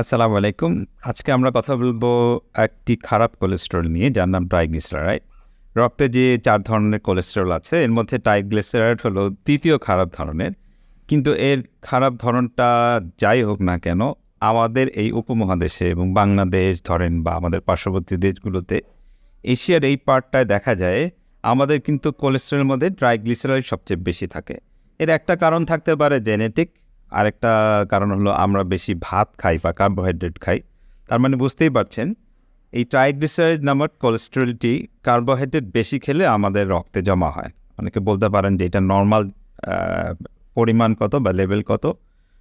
আসসালামু আলাইকুম। আজকে আমরা কথা বলব একটি খারাপ কোলেস্টেরল নিয়ে, যার নাম ট্রাইগ্লিসারাইড। রক্তে যে চার ধরনের কোলেস্টেরল আছে, এর মধ্যে ট্রাইগ্লিসারাইড হলো তৃতীয় খারাপ ধরনের। কিন্তু এর খারাপ ধরনটা যাই হোক না কেন, আমাদের এই উপমহাদেশে এবং বাংলাদেশ ধরেন বা আমাদের পার্শ্ববর্তী দেশগুলোতে, এশিয়ার এই পার্টটায় দেখা যায়, আমাদের কিন্তু কোলেস্টেরলের মধ্যে ট্রাইগ্লিসারাইড সবচেয়ে বেশি থাকে। এর একটা কারণ থাকতে পারে জেনেটিক আরেকটা কারণ হলো আমরা বেশি ভাত খাই বা কার্বোহাইড্রেট খাই। তার মানে বুঝতেই পারছেন, এই ট্রাইগ্লিসারাইড নামক কোলেস্টেরলটি কার্বোহাইড্রেট বেশি খেলে আমাদের রক্তে জমা হয়। অনেকে বলতে পারেন যে এটা নর্মাল পরিমাণ কত বা লেভেল কত।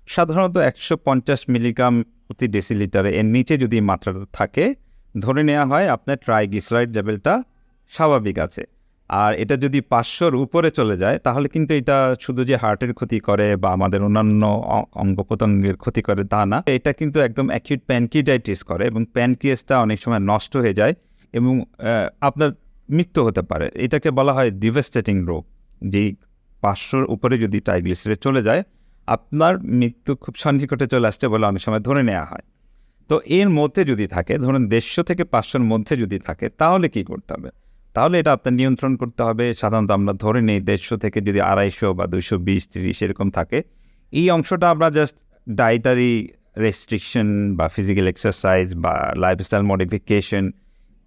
সাধারণত একশো পঞ্চাশ মিলিগ্রাম প্রতি ডেসিলিটারে এর নিচে যদি মাত্রাটা থাকে, ধরে নেওয়া হয় আপনার ট্রাইগ্লিসারাইড লেভেলটা স্বাভাবিক আছে। আর এটা যদি পাঁচশোর উপরে চলে যায়, তাহলে কিন্তু এটা শুধু যে হার্টের ক্ষতি করে বা আমাদের অন্যান্য অঙ্গ প্রত্যঙ্গের ক্ষতি করে তা না, এটা কিন্তু একদম অ্যাকিউট প্যানকিডাইটিস করে এবং প্যানকিয়াসটা অনেক সময় নষ্ট হয়ে যায় এবং আপনার মৃত্যু হতে পারে। এটাকে বলা হয় ডিভেস্টেটিং রোগ। যেই পাঁচশোর উপরে যদি ট্রাইগ্লিসারাইড চলে যায়, আপনার মৃত্যু খুব সন্নিকটে চলে আসছে বলে অনেক সময় ধরে নেওয়া হয়। তো এর মধ্যে যদি থাকে, ধরুন দেড়শো থেকে পাঁচশোর মধ্যে যদি থাকে, তাহলে কি করতে হবে? তাহলে এটা আপনার নিয়ন্ত্রণ করতে হবে। সাধারণত আমরা ধরে নিই দেড়শো থেকে যদি আড়াইশো বা দুশো বিশ, তিরিশ এরকম থাকে। এই অংশটা আমরা জাস্ট ডায়েটারি রেস্ট্রিকশন বা ফিজিক্যাল এক্সারসাইজ বা লাইফস্টাইল মডিফিকেশন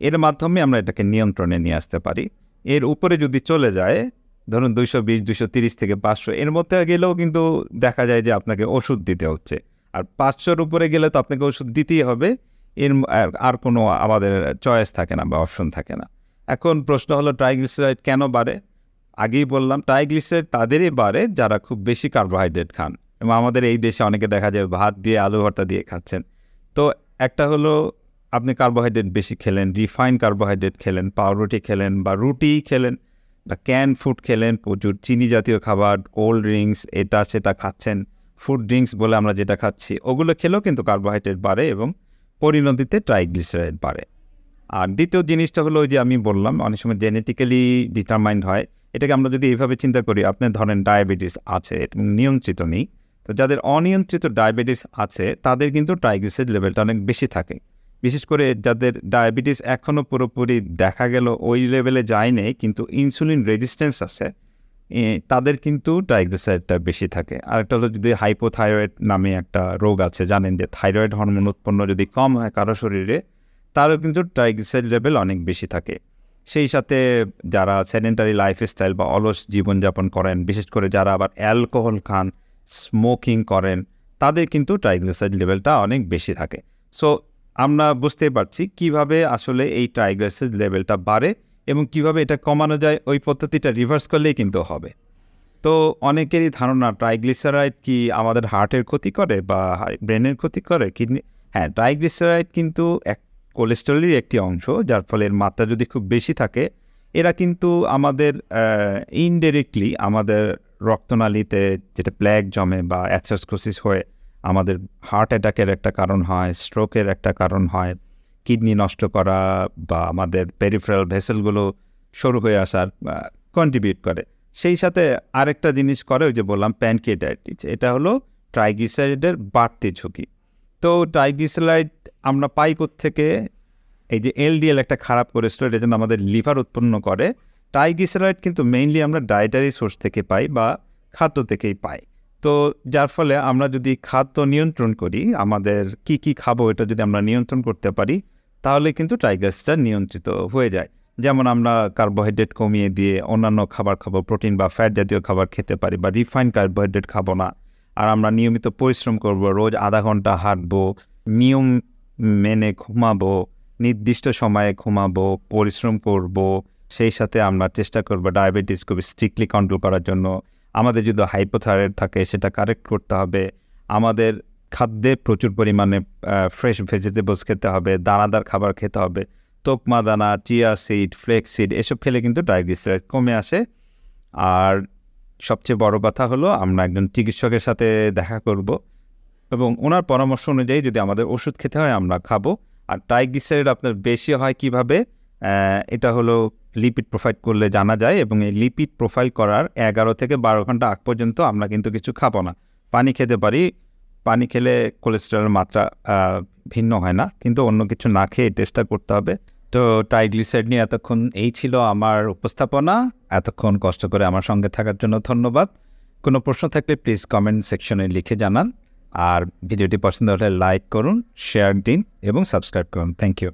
এর মাধ্যমে আমরা এটাকে নিয়ন্ত্রণে নিয়ে আসতে পারি। এর উপরে যদি চলে যায়, ধরুন দুশো বিশ দুশো তিরিশ থেকে পাঁচশো, এর মধ্যে গেলেও কিন্তু দেখা যায় যে আপনাকে ওষুধ দিতে হচ্ছে। আর পাঁচশোর উপরে গেলে তো আপনাকে ওষুধ দিতেই হবে। এর আর- কোনো আমাদের চয়েস থাকে না বা অপশন থাকে না। এখন প্রশ্ন হলো, ট্রাইগ্লিসারাইড কেন বাড়ে? আগেই বললাম, ট্রাইগ্লিসারাইড তাদেরই বাড়ে যারা খুব বেশি কার্বোহাইড্রেট খান। এবং আমাদের এই দেশে অনেকে দেখা যায় ভাত দিয়ে আলু ভর্তা দিয়ে খাচ্ছেন। তো একটা হলো, আপনি কার্বোহাইড্রেট বেশি খেলেন রিফাইন কার্বোহাইড্রেট খেলেন, পাউরুটি খেলেন বা রুটি খেলেন বা ক্যান ফুড খেলেন, প্রচুর চিনি জাতীয় খাবার, কোল্ড ড্রিঙ্কস, এটা সেটা খাচ্ছেন, ফুড ড্রিঙ্কস বলে আমরা যেটা খাচ্ছি, ওগুলো খেলেও কিন্তু কার্বোহাইড্রেট বাড়ে এবং পরিণতিতে ট্রাইগ্লিসারাইড বাড়ে। আর দ্বিতীয় জিনিসটা হলো যে আমি বললাম, অনেক সময় জেনেটিক্যালি ডিটারমাইন্ড হয়। এটাকে আমরা যদি এইভাবে চিন্তা করি, আপনি ধরেন ডায়াবেটিস আছে এবং নিয়ন্ত্রিত নেই। তো যাদের অনিয়ন্ত্রিত ডায়াবেটিস আছে, তাদের কিন্তু ট্রাইগ্লিসাইড লেভেলটা অনেক বেশি থাকে। বিশেষ করে যাদের ডায়াবেটিস এখনও পুরোপুরি দেখা গেল, ওই লেভেলে যায়নি কিন্তু ইনসুলিন রেজিস্ট্যান্স আছে তাদের কিন্তু ট্রাইগ্লিসাইডটা বেশি থাকে। আরেকটা হলো যদি হাইপোথাইরয়েড নামে একটা রোগ আছে, জানেন যে থাইরয়েড হরমোন উৎপন্ন যদি কম হয় কারও শরীরে তারও কিন্তু ট্রাইগ্লিসাইড লেভেল অনেক বেশি থাকে। সেই সাথে যারা সেডেন্টারি লাইফস্টাইল বা অলস জীবনযাপন করেন, বিশেষ করে যারা আবার অ্যালকোহল খান, স্মোকিং করেন, তাদের কিন্তু ট্রাইগ্লিসাইড লেভেলটা অনেক বেশি থাকে। সো, আমরা বুঝতে পারছি কীভাবে আসলে এই ট্রাইগ্লিসাইড লেভেলটা বাড়ে এবং কীভাবে এটা কমানো যায়, ওই পদ্ধতিটা রিভার্স করলেই কিন্তু হবে। তো, অনেকেরই ধারণা ট্রাইগ্লিসারাইড কি আমাদের হার্টের ক্ষতি করে বা ব্রেনের ক্ষতি করে? কিডনি হ্যাঁ ট্রাইগ্লিসারাইড কিন্তু এক কোলেস্টেরলের একটি অংশ, যার ফলে এর মাত্রা যদি খুব বেশি থাকে, এরা কিন্তু আমাদের ইনডাইরেক্টলি আমাদের রক্তনালীতে যেটা প্ল্যাগ জমে বা অ্যাথ্রোস্কোসিস হয়ে আমাদের হার্ট অ্যাটাকের একটা কারণ হয় স্ট্রোকের একটা কারণ হয় কিডনি নষ্ট করা বা আমাদের পেরিফেরাল ভেসেলগুলো সরু হয়ে আসার কন্ট্রিবিউট করে। সেই সাথে আরেকটা জিনিস করে ওই যে বললাম প্যানকেটাইটিস এটা হলো ট্রাইগ্লিসারাইডের বাড়তি ঝুঁকি। তো ট্রাইগ্লিসারাইড আমরা পাই থেকে এই যে এলডিএল একটা খারাপ কোলেস্ট্রল, এটা আমাদের লিভার উৎপন্ন করে। ট্রাইগ্লিসারাইড কিন্তু মেইনলি আমরা ডায়েটারি সোর্স থেকে পাই বা খাদ্য থেকেই পাই। তো যার ফলে আমরা যদি খাদ্য নিয়ন্ত্রণ করি, আমাদের কি কি খাব এটা যদি আমরা নিয়ন্ত্রণ করতে পারি, তাহলে কিন্তু ট্রাইগ্লিসারাইড নিয়ন্ত্রিত হয়ে যায়। যেমন আমরা কার্বোহাইড্রেট কমিয়ে দিয়ে অন্যান্য খাবার খাব, প্রোটিন বা ফ্যাট জাতীয় খাবার খেতে পারি বা রিফাইন কার্বোহাইড্রেট খাব না। আর আমরা নিয়মিত পরিশ্রম করব, রোজ আধা ঘণ্টা হাঁটবো, নিয়ম মেনে ঘুমাবো, নির্দিষ্ট সময়ে ঘুমাবো, পরিশ্রম করব, সেই সাথে আমরা চেষ্টা করব ডায়াবেটিস খুব স্ট্রিক্টলি কন্ট্রোল করার জন্য। আমাদের যদি হাইপোথাইরয়েড থাকে, সেটা কারেক্ট করতে হবে। আমাদের খাদ্যে প্রচুর পরিমাণে ফ্রেশ ভেজিটেবলস খেতে হবে, দানাদার খাবার খেতে হবে। তোকমা দানা, চিয়া সিড ফ্লেক্স সিড এসব খেলে কিন্তু ডায়াবেটিস কমে আসে। আর সবচেয়ে বড় কথা হলো, আমরা একজন চিকিৎসকের সাথে দেখা করব এবং ওনার পরামর্শ অনুযায়ী যদি আমাদের ওষুধ খেতে হয়, আমরা খাব। আর ট্রাইগ্লিসারাইড আপনার বেশি হয় কীভাবে? এটা হলো লিপিড প্রোফাইল করলে জানা যায় এবং এই লিপিড প্রোফাইল করার এগারো থেকে বারো ঘণ্টা আগ পর্যন্ত আমরা কিন্তু কিছু খাব না। পানি খেতে পারি, পানি খেলে কোলেস্টেরলের মাত্রা ভিন্ন হয় না। কিন্তু অন্য কিছু না খেয়ে টেস্টটা করতে হবে। তো টাইগ্লিসাইড নিয়ে এতক্ষণ এই ছিল আমার উপস্থাপনা। এতক্ষণ কষ্ট করে আমার সঙ্গে থাকার জন্য ধন্যবাদ। কোনো প্রশ্ন থাকলে প্লিজ কমেন্ট সেকশনে লিখে জানান। আর ভিডিওটি পছন্দ হলে লাইক করুন শেয়ার দিন এবং সাবস্ক্রাইব করুন। Thank you